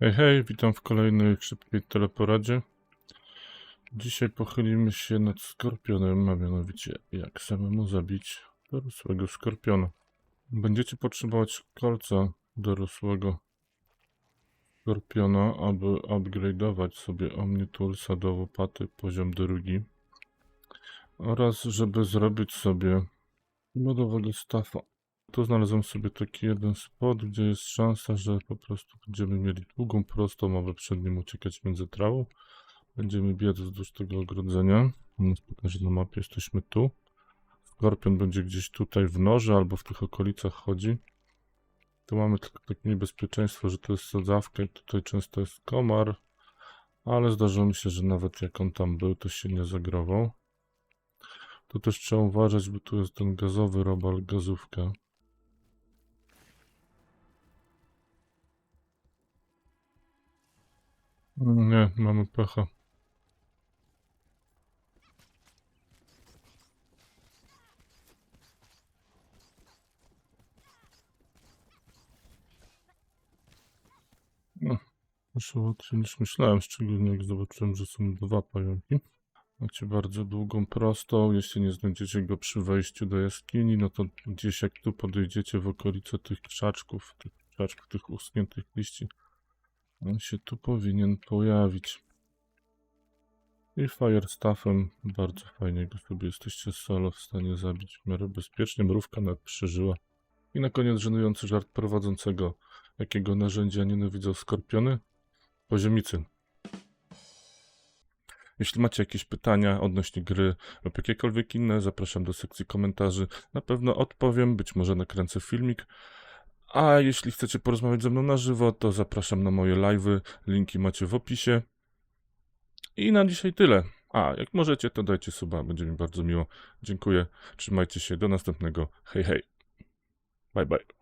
Hej, hej, witam w kolejnej szybkiej teleporadzie. Dzisiaj pochylimy się nad skorpionem, a mianowicie jak samemu zabić dorosłego skorpiona. Będziecie potrzebować kolca dorosłego skorpiona, aby upgrade'ować sobie Omnitulsa do łopaty poziom drugi oraz żeby zrobić sobie modowego staffa. Tu znalazłem sobie taki jeden spot, gdzie jest szansa, że po prostu będziemy mieli długą, prostą, aby przed nim uciekać między trawą. Będziemy biec wzdłuż tego ogrodzenia. Nas pokaże na mapie, jesteśmy tu. Skorpion będzie gdzieś tutaj w norze albo w tych okolicach chodzi. Tu mamy tylko takie niebezpieczeństwo, że to jest sadzawka i tutaj często jest komar. Ale zdarzyło mi się, że nawet jak on tam był, to się nie zagrował. Tu też trzeba uważać, bo tu jest ten gazowy robal, gazówka. Nie, mamy pecha. No, wyszło łatwiej niż myślałem, szczególnie jak zobaczyłem, że są dwa pająki. Macie bardzo długą prostą, jeśli nie znajdziecie go przy wejściu do jaskini, no to gdzieś jak tu podejdziecie w okolice tych krzaczków, tych krzaczków, tych uschniętych liści, on się tu powinien pojawić. I Firestaffem bardzo fajnie go sobie jesteście solo w stanie zabić w miarę bezpiecznie. Mrówka nawet przeżyła. I na koniec żenujący żart prowadzącego. Jakiego narzędzia nienawidzą skorpiony? Poziomicy. Jeśli macie jakieś pytania odnośnie gry lub jakiekolwiek inne, zapraszam do sekcji komentarzy. Na pewno odpowiem, być może nakręcę filmik. A jeśli chcecie porozmawiać ze mną na żywo, to zapraszam na moje live'y. Linki macie w opisie. I na dzisiaj tyle. A, jak możecie, to dajcie suba, będzie mi bardzo miło. Dziękuję, trzymajcie się, do następnego. Hej, hej. Bye, bye.